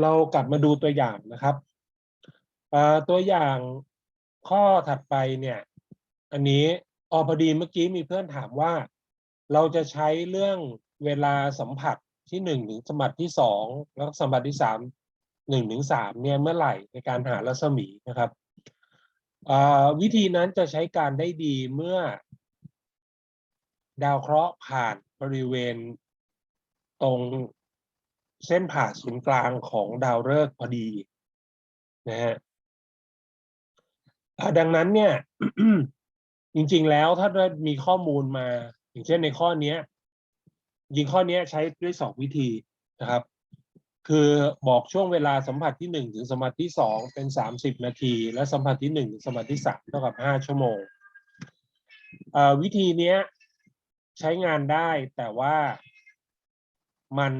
เรากลับมาดูตัวอย่างนะครับตัวอย่างข้อถัดไปเนี่ย อันนี้ออพอดีเมื่อกี้มีเพื่อนถามว่า เราจะใช้เรื่องเวลาสัมผัสที่หนึ่งถึงสัมผัสที่สองแล้วสัมผัสที่สามหนึ่งถึงสามเนี่ยเมื่อไหร่ในการหารัศมีนะครับวิธีนั้นจะใช้การได้ดีเมื่อ ดาวเคราะห์ผ่านบริเวณตรง เส้นผ่าศูนย์กลางของดาวฤกษ์พอดีนะฮะดังนั้นเนี่ยจริง ๆ แล้วถ้าได้มีข้อมูลมา อย่างเช่นในข้อนี้ยิงข้อนี้ใช้ด้วยสองวิธีนะครับ คือบอกช่วงเวลาสัมผัสที่หนึ่งถึงสัมผัสที่สองเป็นสามสิบนาที และสัมผัสที่หนึ่งถึงสัมผัสที่สามเท่ากับห้าชั่วโมงวิธีนี้ใช้งานได้แต่ว่ามัน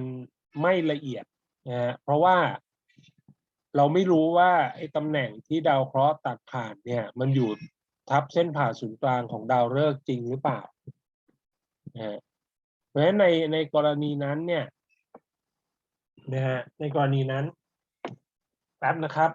ไม่ละเอียดนะฮะเพราะว่าเราไม่รู้ว่าไอ้ตำแหน่งที่ดาวเคราะห์ตัดผ่านเนี่ย มันอยู่ทับเส้นผ่าศูนย์กลางของดาวฤกษ์จริงหรือเปล่านะฮะเพราะฉะนั้นในในกรณีนั้นเนี่ยนะฮะในกรณีนั้นแป๊บนะครับ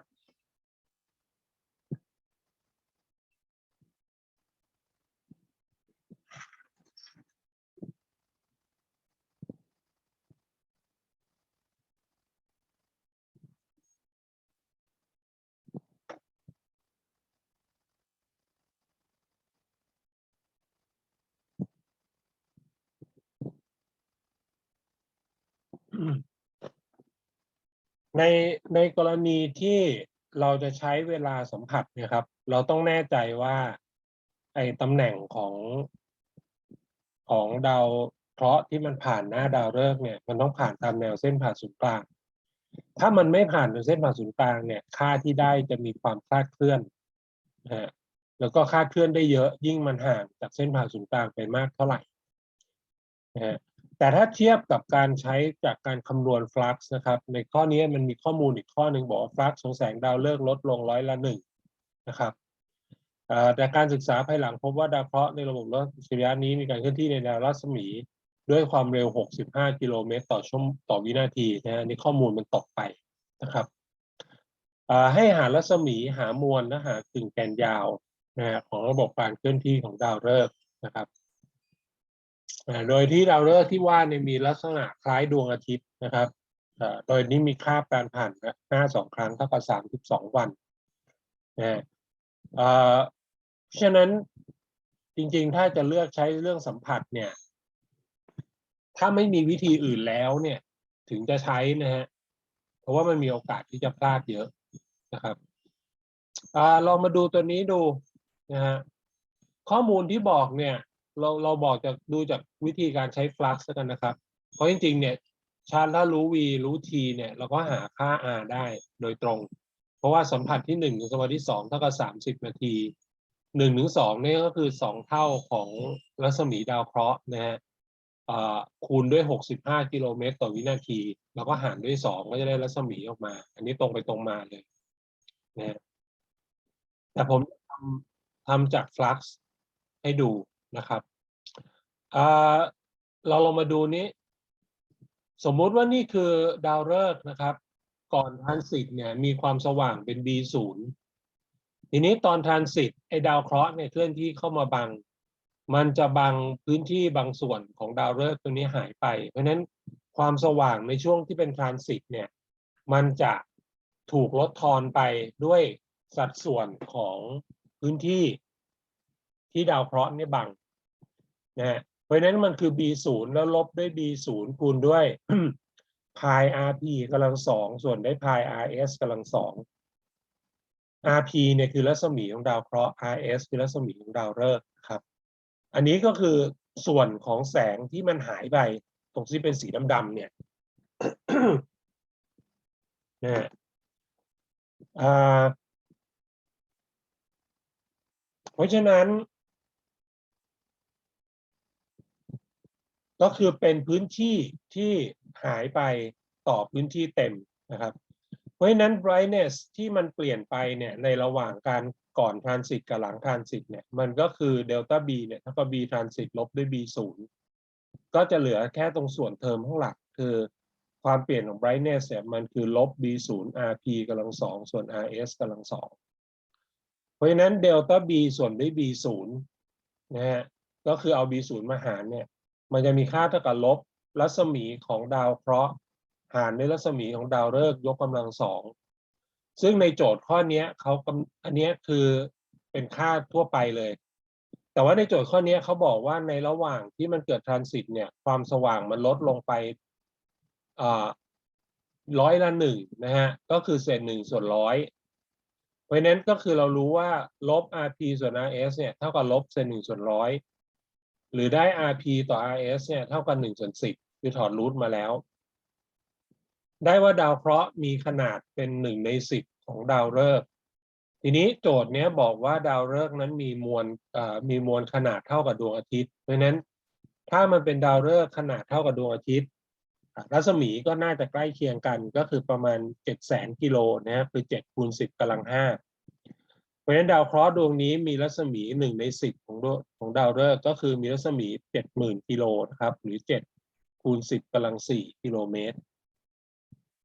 ในในกรณีที่เราจะใช้เวลาสัมผัสเนี่ยครับ เราต้องแน่ใจว่า ไอ้ตำแหน่งของของดาวเคราะห์ที่มันผ่านหน้าดาวฤกษ์เนี่ย มันต้องผ่านตามแนวเส้นผ่าศูนย์กลาง ถ้ามันไม่ผ่านแนวเส้นผ่าศูนย์กลางเนี่ย ค่าที่ได้จะมีความคลาดเคลื่อนนะฮะแล้วก็คลาดเคลื่อนได้เยอะยิ่งมันห่างจากเส้นผ่าศูนย์กลางไปมากเท่าไหร่นะฮะ แต่ถ้าเทียบกับการใช้จากการคำนวณฟลักซ์นะครับ ในข้อนี้มันมีข้อมูลอีกข้อหนึ่งบอกว่าฟลักซ์ของแสงดาวฤกษ์ลดลงร้อยละหนึ่งนะครับแต่การศึกษาภายหลังพบว่าดาวเคราะห์ในระบบรัศมีนี้มีการเคลื่อนที่ในดาวรัศมีด้วยความเร็ว 65 กิโลเมตรต่อชั่วต่อวินาทีนะฮะนี่ข้อมูลมันตกไปนะครับให้หารัศมีหามวลและหากึ่งแกนยาวนะของระบบการเคลื่อนที่ของดาวฤกษ์นะครับ โดยที่ดาวฤกษ์ที่ว่าเนี่ยมีลักษณะคล้ายดวงอาทิตย์นะครับโดยนี้มีค่าการผ่านหน้าสองครั้งเท่ากับสามสิบสองวันนะฮะอ่าเพราะฉะนั้นจริงๆ ถ้าจะเลือกใช้เรื่องสัมผัสเนี่ย ถ้าไม่มีวิธีอื่นแล้วเนี่ย ถึงจะใช้นะฮะ เพราะว่ามันมีโอกาสที่จะพลาดเยอะนะครับอ่าลองมาดูตัวนี้ดูนะฮะข้อมูลที่บอกเนี่ย เราเราบอกจากดูจากวิธีการใช้ฟลักซ์กันนะครับ เพราะจริงๆเนี่ยชาร์ถ้ารู้ v รู้ t เนี่ยเราก็หาค่า r ได้โดยตรง เพราะว่าสัมผัสที่หนึ่งถึงสัมผัสที่สองเท่ากับสามสิบนาทีหนึ่งถึงสองเนี่ยก็คือสองเท่าของรัศมีดาวเคราะห์นะฮะอ่าคูณด้วยหกสิบห้ากิโลเมตรต่อวินาที แล้วก็หารด้วยสองก็จะได้รัศมีออกมา อันนี้ตรงไปตรงมาเลยนะแต่ผมทำทำจากฟลักซ์ให้ดูนะครับ เราลองมาดูนี้ สมมุติว่านี่คือดาวฤกษ์นะครับ ก่อนทรานสิตเนี่ยมีความสว่างเป็น b ศูนย์ทีนี้ตอนทรานสิตไอ้ดาวเคราะห์เนี่ยเคลื่อนที่เข้ามาบัง มันจะบังพื้นที่บางส่วนของดาวฤกษ์ตัวนี้หายไป เพราะฉะนั้นความสว่างในช่วงที่เป็นทรานสิตเนี่ย มันจะถูกลดทอนไปด้วยสัดส่วนของพื้นที่ที่ดาวเคราะห์เนี่ยบังนะฮะ ราะฉะนั้นมันคือ b ศูนย์แล้วลบด้วย b ศูนย์คูณด้วย pi rp กำลังสองส่วนได้ pi rs กำลังสอง rp เนี่ยคือรัศมีของดาวเคราะห์ rs คือรัศมีของดาวฤกษ์ครับ อันนี้ก็คือส่วนของแสงที่มันหายไปตรงที่เป็นสีดำๆเนี่ยนะฮะเพราะฉะนั้น ก็คือเป็นพื้นที่ที่หายไปต่อพื้นที่เต็มนะครับ เพราะฉะนั้น brightness ที่มันเปลี่ยนไปเนี่ยในระหว่างการก่อน transit กับหลัง transit เนี่ยมันก็คือ delta b เนี่ยเท่ากับ b transit ลบด้วย b ศูนย์ก็จะเหลือแค่ตรงส่วนเทอมข้างหลังคือความเปลี่ยนของ brightness เนี่ยมันคือลบ b 0 rp กำลังสองส่วน rs กำลังสองเพราะฉะนั้นเดลต้า b ส่วนด้วย b 0นย์นะฮะก็คือเอา b 0มาหารเนี่ย มันจะมีค่าเท่ากับลบรัศมีของดาวเคราะห์หารด้วยรัศมีของดาวฤกษ์ยกกำลังสองซึ่งในโจทย์ข้อนี้เขากำอันนี้คือเป็นค่าทั่วไปเลย แต่ว่าในโจทย์ข้อนี้เขาบอกว่าในระหว่างที่มันเกิดทรานสิตเนี่ย ความสว่างมันลดลงไปร้อยละหนึ่งนะฮะ ก็คือเศษหนึ่งส่วนร้อยเพราะนั้นก็คือเรารู้ว่าลบ rp ส่วน rs เนี่ยเท่ากับลบเศษหนึ่งส่วนร้อย หรือได้ rp ต่อ rs เนี่ยเท่ากับหนึ่งส่วนสิบคือถอดรูทมาแล้ว ได้ว่าดาวเคราะห์มีขนาดเป็นหนึ่งในสิบของดาวฤกษ์ทีนี้โจทย์เนี้ยบอกว่าดาวฤกษ์นั้นมีมวลมีมวลขนาดเท่ากับดวงอาทิตย์ เพราะฉะนั้น ถ้ามันเป็นดาวฤกษ์ขนาดเท่ากับดวงอาทิตย์รัศมีก็น่าจะใกล้เคียงกันก็คือประมาณเจ็ดแสนกิโลนะครับคือเจ็ดคูณสิบกำลังห้า ราะฉะนั้นดาวเคราะห์ดวงนี้มีรัศมีหนึ่งในสิบของดวงของดาวฤกษ์ก็คือมีรัศมีเจ็ดหมื่นกิโลนะครับ หรือเจ็ดคูณสิบกำลังสี่กิโลเมตร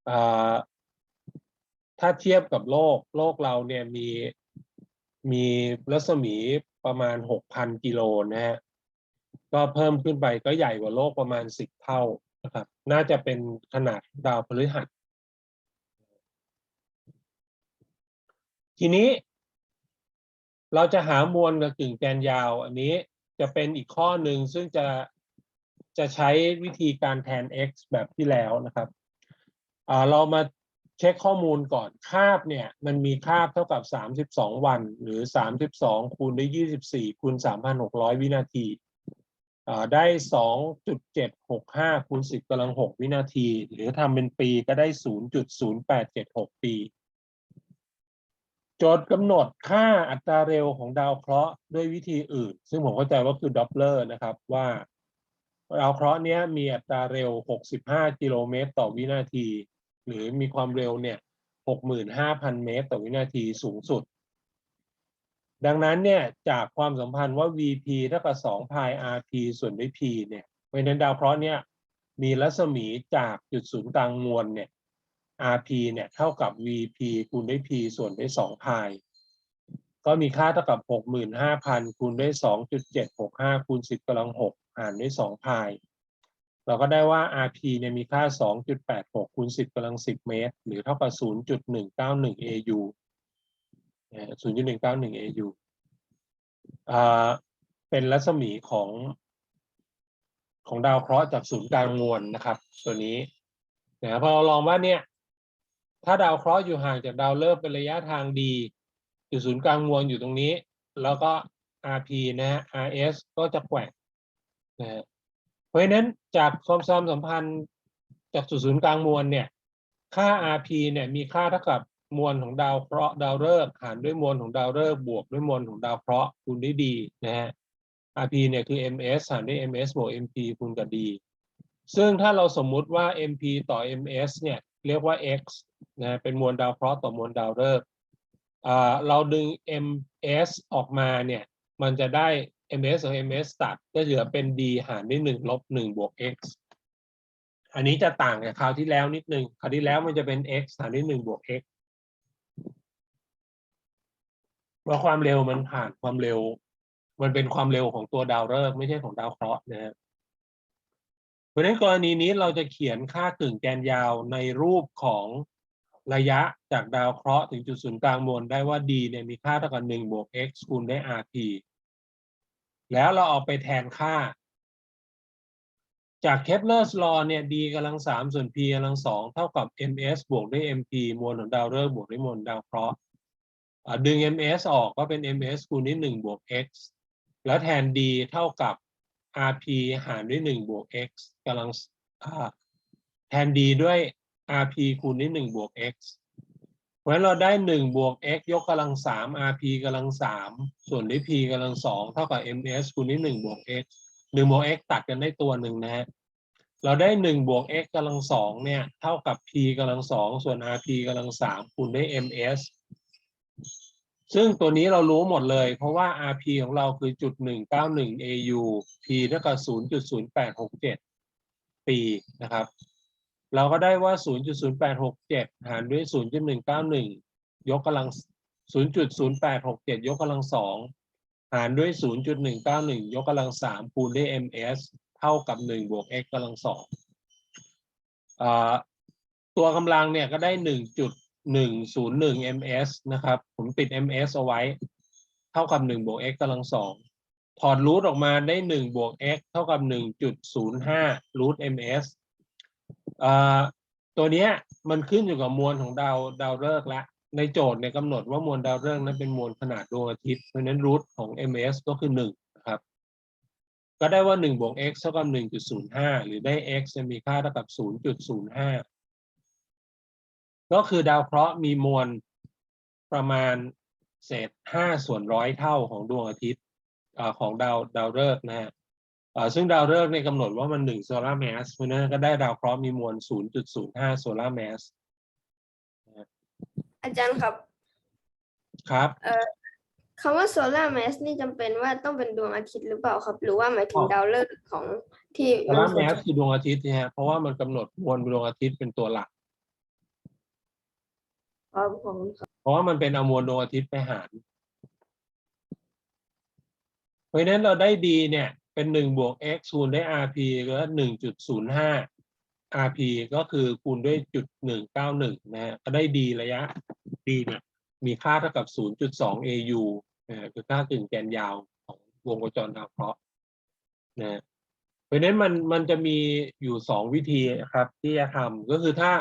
อ่าถ้าเทียบกับโลก โลกเราเนี่ยมีมีรัศมีประมาณหกพันกิโลนะฮะก็เพิ่มขึ้นไปก็ใหญ่กว่าโลกประมาณสิบเท่านะครับ น่าจะเป็นขนาดดาวพฤหัสทีนี้ เราจะหามวลกับกึ่งแกนยาว อันนี้จะเป็นอีกข้อหนึ่งซึ่งจะจะใช้วิธีการแทน x แบบที่แล้วนะครับเรามาเช็คข้อมูลก่อนคาบเนี่ยมันมีคาบเท่ากับ 32 วัน หรือ 32 คูณด้วย24 คูณ 3,600 วินาทีอ่าได้ 2.765 คูณ 10กำลัง 6 วินาที หรือทำเป็นปีก็ได้ 0.0876 ปี โจทย์กำหนดค่าอัตราเร็วของดาวเคราะห์ด้วยวิธีอื่น ซึ่งผมเข้าใจว่าคือดอปเลอร์นะครับว่าดาวเคราะห์เนี้ยมีอัตราเร็ว 65 กิโลเมตร ต่อวินาที หรือมีความเร็วเนี่ย65,000 เมตร ต่อวินาทีสูงสุด ดังนั้นเนี่ยจากความสัมพันธ์ว่า VP เท่ากับ2 pi RP ส่วนด้วย P เนี่ยเพราะฉะนั้นดาวเคราะห์เนี่ยมีรัศมีจากจุดศูนย์กลางมวลเนี่ย RP เนี่ยเท่ากับ VP คูณด้วย P ส่วนด้วย2 pi ก็มีค่าเท่ากับ 65,000 คูณด้วย 2.765 คูณ 10กำลัง 6 หารด้วย2 pi เราก็ได้ว่า RP เนี่ยมีค่า 2.86 คูณ 10กำลัง 10 เมตร หรือเท่ากับ 0.191 AU นะฮะ0.191 AU อ่าเป็นรัศมีของของดาวเคราะห์จากศูนย์กลางมวลนะครับ ตัวนี้นะพอเราลองว่าเนี่ย ถ้าดาวเคราะห์อยู่ห่างจากดาวฤกษ์เป็นระยะทางดีอยู่ศูนย์กลางมวลอยู่ตรงนี้ แล้วก็ RP นะฮะ RS ก็จะแกว่งนะเพราะฉะนั้นจากความสัมพันธ์จากจุดศูนย์กลางมวลเนี่ย ค่า RP เนี่ยมีค่าเท่ากับมวลของดาวเคราะห์ดาวฤกษ์หารด้วยมวลของดาวฤกษ์บวกด้วยมวลของดาวเคราะห์คูณด้วยดีนะฮะ RP เนี่ยคือ ms หารด้วย ms บวก mp คูณกับ d ซึ่งถ้าเราสมมุติว่า mp ต่อ ms เนี่ยเรียกว่า x นะเป็นมวลดาวเคราะห์ต่อมวลดาวฤกษ์เราดึง ms ออกมาเนี่ยมันจะได้ ms ของ ms ตัดก็เหลือเป็น d หารด้วย1ลบ1บวก x อันนี้จะต่างกับคราวที่แล้วนิดนึงคราวที่แล้วมันจะเป็น x หารด้วย1บวก x เพราะความเร็วมันผ่านความเร็ว มันเป็นความเร็วของตัวดาวฤกษ์ไม่ใช่ของดาวเคราะห์นะฮะเพราะฉะนั้นกรณีนี้เราจะเขียนค่ากึ่งแกนยาวในรูปของ ระยะจากดาวเคราะห์ถึงจุดศูนย์กลางมวลได้ว่า d เนี่ยมีค่าเท่ากับ1บวก x คูณด้วย rt แล้วเราเอาไปแทนค่า จากเคปเลอร์สลอเนี่ย d กำลังสามส่วน p กำลังสองเท่ากับ ms บวกด้วย mp มวลของดาวฤกษ์บวกด้วยมวลดาวเคราะห์ดึง ms ออกก็เป็น ms คูณด้วยหนึ่งบวก x แล้วแทน d เท่ากับ rp หารด้วยหนึ่งบวก x กำลังแทน d ด้วย rp คูณด้วยหนึ่งบวก x เพราะฉะนั้นเราได้หนึ่งบวก x ยกกำลังสาม rp กำลังสามส่วนด้วย p กำลังสองเท่ากับ ms คูณด้วยหนึ่งบวก x หนึ่งบวก x ตัดกันได้ตัวหนึ่งนะฮะเราได้หนึ่งบวก x กำลังสองเนี่ย เท่ากับ p กำลังสองส่วน rp กำลังสามคูณด้วย ms ซึ่งตัวนี้เรารู้หมดเลย เพราะว่า rp ของเราคือจุดหนึ่งเก้าหนึ่ง au p เท่ากับศูนย์จุดศูนย์แปดหกเจ็ดปีนะครับ เราก็ได้ว่า 0.0867 หารด้วย 0.191 ยกกำลัง 0.0867 ยกกำลังสองหารด้วย 0.191 ยกกำลังสามคูณด้วย ms เท่ากับ 1 บวก x กำลังสอตัวกำลังเนี่ยก็ได้ 1.101 ms นะครับ ผมติด ms เอาไว้ เท่ากับ 1 บวก x กำลังสองถอดรูทออกมาได้ 1 บวก x เท่ากับ 1.05รูท ms ตัวเนี้ยมันขึ้นอยู่กับมวลของดาวดาวฤกษ์ละ ในโจทย์เนี่ยกำหนดว่ามวลดาวฤกษ์นั้นเป็นมวลขนาดดวงอาทิตย์เพราะนั้นรูทของ ms ก็คือ1นะครับ ก็ได้ว่า1บวก x เท่ากับ1.05 หรือได้ x จะมีค่าเท่ากับ 0.05 ก็คือดาวเคราะห์มีมวลประมาณเศษ5ส่วนร้อยเท่าของดวงอาทิตย์อของดาวดาวฤกษ์นะฮะ ซึ่งดาวฤกษ์เนี่ยกำหนดว่ามัน1 solar mass เพราะฉะนั้นก็ได้ดาวเคราะห์มีมวล 0.05 solar mass อาจารย์ครับ ครับคำว่าโซลาร์แมสนี่จำเป็นว่าต้องเป็นดวงอาทิตย์หรือเปล่าครับ หรือว่าหมายถึงอ๋อดาวฤกษ์ของที่โซลาร์แมสคือดวงอาทิตย์นะฮะเพราะว่ามันกำหนดมวลดวงอาทิตย์เป็นตัวหลักอ๋อผมครับเพราะว่ามันเป็นเอามวลดวงอาทิตย์ไปหาร เพราะฉะนั้นเราได้ดีเนี่ย เป็นหนึ่งบวก x คูณด้วย rp ก็หนึ่งจุดศูนย์ห้า rp ก็คือคูณด้วยจุดหนึ่งเก้าหนึ่งนะฮะก็ได้ดีระยะดีเนี่ยมีค่าเท่ากับศูนย์จุดสอง au นะฮะคือค่ากึ่งแกนยาวของวงโคจรดาวเคราะห์นะฮะเพราะฉะนั้นมันมันจะมีอยู่สองวิธีนะครับที่จะทำก็คือถ้า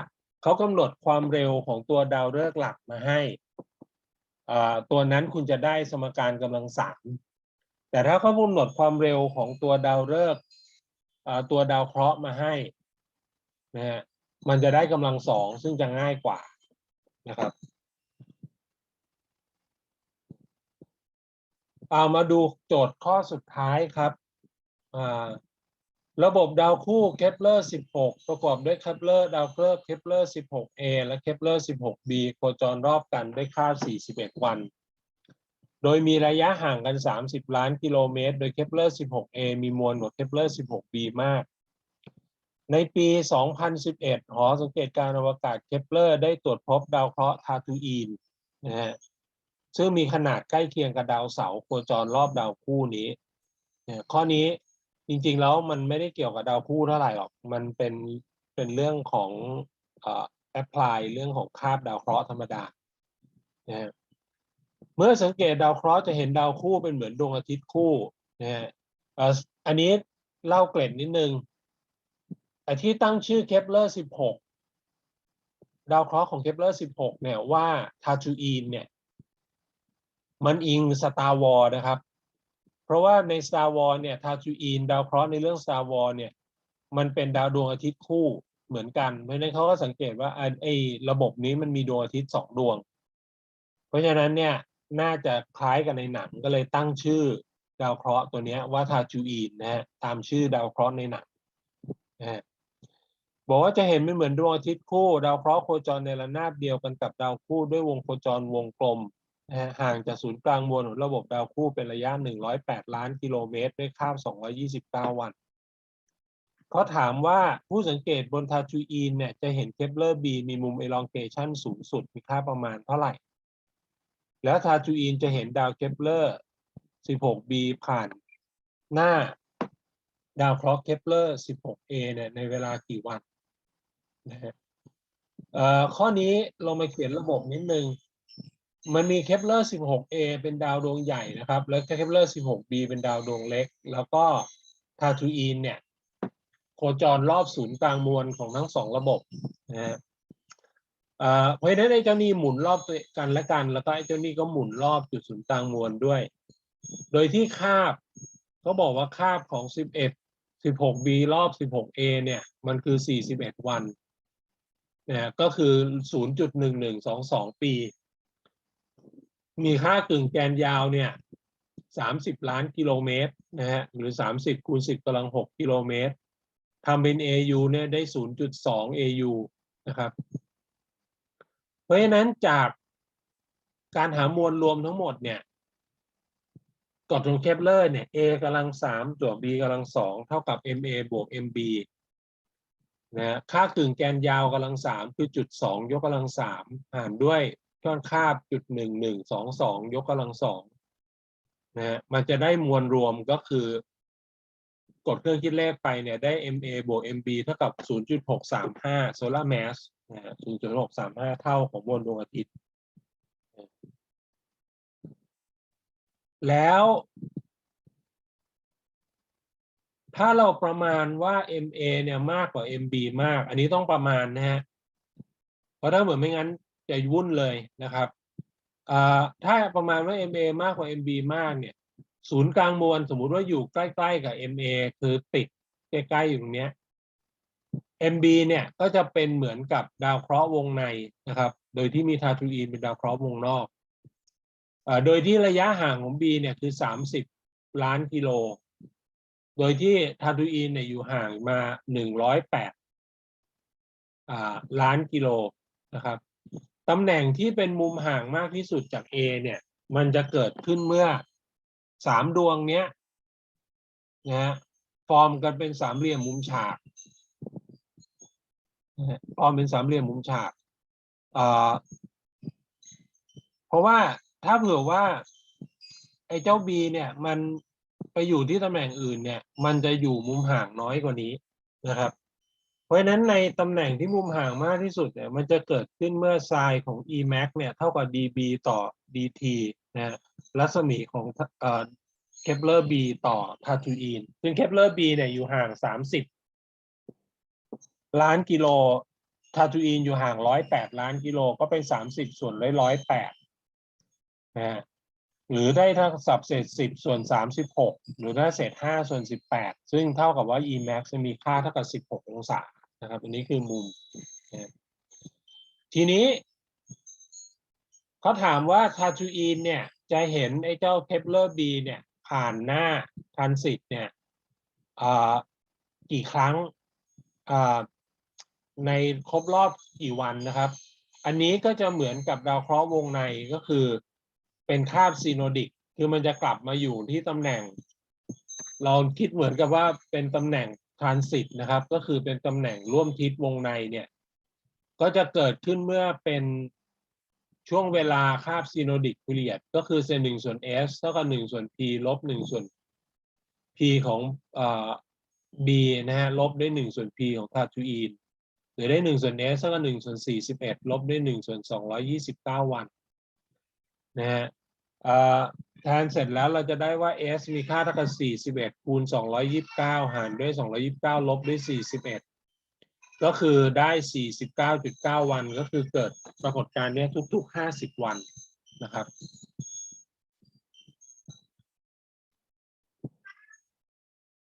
เขากำหนดความเร็วของตัวดาวฤกษ์หลักมาให้อ่าตัวนั้นคุณจะได้สมการกำลังสาม แต่ถ้าเขากำหนดความเร็วของตัวดาวฤกษ์ตัวดาวเคราะห์มาให้นะฮะมันจะได้กำลังสองซึ่งจะง่ายกว่านะครับเอามาดูโจทย์ข้อสุดท้ายครับ ระบบดาวคู่เคปเลอร์ 16 ประกอบด้วยเคปเลอร์ดาวเคราะห์เคปเลอร์ 16a และเคปเลอร์ 16b โคจรรอบกันด้วยคา41 วัน โดยมีระยะห่างกัน 30 ล้านกิโลเมตร โดยเคปเลอร์ 16a มีมวลกว่าเคปเลอร์ 16b มาก ในปี 2011 หอสังเกตการณ์อวกาศเคปเลอร์ได้ตรวจพบดาวเคราะห์ทาทูอีนนะฮะซึ่งมีขนาดใกล้เคียงกับดาวเสาร์โคจรรอบดาวคู่นี้เนี่ยข้อนี้จริงๆแล้วมันไม่ได้เกี่ยวกับดาวคู่เท่าไหร่หรอก มันเป็นเป็นเรื่องของเอ่อแอพพลายเรื่องของคาบดาวเคราะห์ธรรมดานะฮะ เมื่อสังเกตดาวเคราะห์จะเห็นดาวคู่เป็นเหมือนดวงอาทิตย์คู่นะฮะอันนี้เล่าเกร็ดนิดนึงไอ้ที่ตั้งชื่อเคปเลอร์16ดาวเคราะห์ของเคปเลอร์16เนี่ยว่าทาจูอีนเนี่ยมันอิงสตาร์วอร์นะครับ เพราะว่าใน Star Wars เนี่ยทาจูอีนดาวเคราะห์ในเรื่อง Star Wars เนี่ย มันเป็นดาวดวงอาทิตย์คู่เหมือนกัน เพราะฉะนั้นเขาก็สังเกตว่าไอ้ไอ้ระบบนี้มันมีดวงอาทิตย์สองดวง เพราะฉะนั้นเนี่ย น่าจะคล้ายกันในหนังก็เลยตั้งชื่อดาวเคราะห์ตัวนี้ว่าทาจูอีนนะฮะตามชื่อดาวเคราะห์ในหนังนะฮะบอกว่าจะเห็นเป็นเหมือนดวงอาทิตย์คู่ดาวเคราะห์โคจรในระนาบเดียวกันกับดาวคู่ด้วยวงโคจรวงกลมนะฮะห่างจากศูนย์กลางมวลของระบบดาวคู่เป็นระยะ 108 ล้านกิโลเมตร ด้วยคาบ229 วันเขาถามว่าผู้สังเกตบนทาจูอีนเนี่ยจะเห็นเคปเลอร์ B มีมุม elongation สูงสุดมีค่าประมาณเท่าไหร่ แล้วทาจูอีนจะเห็นดาวเคปเลอร์ 16b ผ่านหน้าดาวเคราะห์เคปเลอร์ 16a เนี่ยในเวลากี่วันนะฮะเอ่อข้อนี้เรามาเขียนระบบนิดนึง มันมีเคปเลอร์ 16a เป็นดาวดวงใหญ่นะครับ แล้วเคปเลอร์ 16b เป็นดาวดวงเล็ก แล้วก็ทาทูอีนเนี่ย โคจรรอบศูนย์กลางมวลของทั้งสองระบบนะฮะ เอ่อเพราะฉะนั้นไอ้เจ้านี่หมุนรอบตัวกันและกัน แล้วก็ไอ้เจ้านี่ก็หมุนรอบจุดศูนย์กลางมวลด้วย โดยที่คาบเขาบอกว่าคาบของ 11 16b รอบ 16a เนี่ย มันคือ 41 วันนะฮะก็คือ 0.1122 ปี มีค่ากึ่งแกนยาวเนี่ยสามสิบล้านกิโลเมตรนะฮะหรือสามสิบคูณสิบกำลังหกกิโลเมตรทำเป็น AU เนี่ยได้ศูนย์จุดสอง AU นะครับ ราะฉะนั้นจากการหามวลรวมทั้งหมดเนี่ยกฎของเคปเลอร์เนี่ย A กำลังสามบวก B กำลังสองเท่ากับ MA บวก MB นะฮะค่ากึ่งแกนยาวกำลังสามคือจุดสองยกกำลังสามหารด้วยยอดคาบจุดหนึ่งหนึ่งสองสองยกกำลังสองนะฮะมันจะได้มวลรวมก็คือกดเครื่องคิดเลขไปเนี่ยได้ MA บวก MB เท่ากับ 0.635 solar mass นะฮะ 0.635 เท่าของมวลดวงอาทิตย์ แล้ว ถ้าเราประมาณว่า MA เนี่ยมากกว่า MB มาก อันนี้ต้องประมาณนะฮะ เพราะถ้าเหมือนไม่งั้นจะวุ่นเลยนะครับอ่าถ้าประมาณว่า MA มากกว่า MB มากเนี่ย ศูนย์กลางมวลสมมุติว่าอยู่ใกล้ ๆ กับ MA คือติดใกล้ๆอยู่ตรงเนี้ย MB เนี่ยก็จะเป็นเหมือนกับดาวเคราะห์วงในนะครับ โดยที่มีทาทูอีนเป็นดาวเคราะห์วงนอกเอ่อโดยที่ระยะห่างของ B เนี่ยคือ 30 ล้านกิโล โดยที่ทาทูอีนเนี่ยอยู่ห่างมา 108อ่าล้านกิโลนะครับตำแหน่งที่เป็นมุมห่างมากที่สุดจาก A เนี่ย มันจะเกิดขึ้นเมื่อสามดวงเนี้ยนะฮะฟอร์มกันเป็นสามเหลี่ยมมุมฉาก นะฮะฟอมเป็นสามเหลี่ยมมุมฉากเพราะว่าถ้าเผื่อว่า ไอ้เจ้า B เนี่ย มันไปอยู่ที่ตำแหน่งอื่นเนี่ย มันจะอยู่มุมห่างน้อยกว่านี้นะครับ เพราะฉะนั้นในตำแหน่งที่มุมห่างมากที่สุดเนี่ย มันจะเกิดขึ้นเมื่อไซน์ของ E max เนี่ย เท่ากับ dB ต่อ dt นะฮะรัศมีของเออเคปเลอร์ B ต่อทาทูอีนซึ่งเคปเลอร์ B เนี่ยอยู่ห่าง 30 ล้านกิโลทาทูอีนอยู่ห่าง108ล้านกิโลก็เป็น30ส่วนร้อยร้อยแปดนะฮะหรือได้ถ้าสับเศษ10ส่วน36หกหรือถ้าเศษ5ส่วน18ซึ่งเท่ากับว่า E max จะมีค่าเท่ากับ16องศานะครับ อันนี้คือมุมนะทีนี้เขาถามว่าทาทูอีนเนี่ยจะเห็นไอ้เจ้าเคปเลอร์ B เนี่ยผ่านหน้าทรานสิตเนี่ยอ่ากี่ครั้งอ่า ในครบรอบกี่วันนะครับ อันนี้ก็จะเหมือนกับดาวเคราะห์วงในก็คือ เป็นคาบซีโนดิก คือมันจะกลับมาอยู่ที่ตำแหน่ง เราคิดเหมือนกับว่าเป็นตำแหน่งทรานสิตนะครับ ก็คือเป็นตำแหน่งร่วมทิศวงในเนี่ย ก็จะเกิดขึ้นเมื่อเป็นช่วงเวลาคาบซีโนดิก p ีเรียดก็คือเซนหนึ่งส่วน s เท่ากับหนึ่งส่วน p ลบหนึ่งส่วน p ของเอ่อ b นะฮะลบด้วยหนึ่งส่วน p ของทาทูอีน หรือได้หนึ่งส่วน s เท่ากับหนึ่งส่วนสี่สิบเอ็ดลบด้วยหนึ่งส่วนสองร้อยี่สิบเก้าวันนะฮะแทนเสร็จแล้วเราจะได้ว่า s มีค่าเท่ากับสี่สิบเอ็ดคูณสองร้อยี่สิบเก้าหารด้วยสองร้อยี่สิบเก้าลบด้วยสี่สิบเอ็ดก็คือได้สี่สิบเก้าจุดเก้าวัน ก็คือเกิดปรากฏการณ์นี้ทุกๆห้าสิบวันนะครับ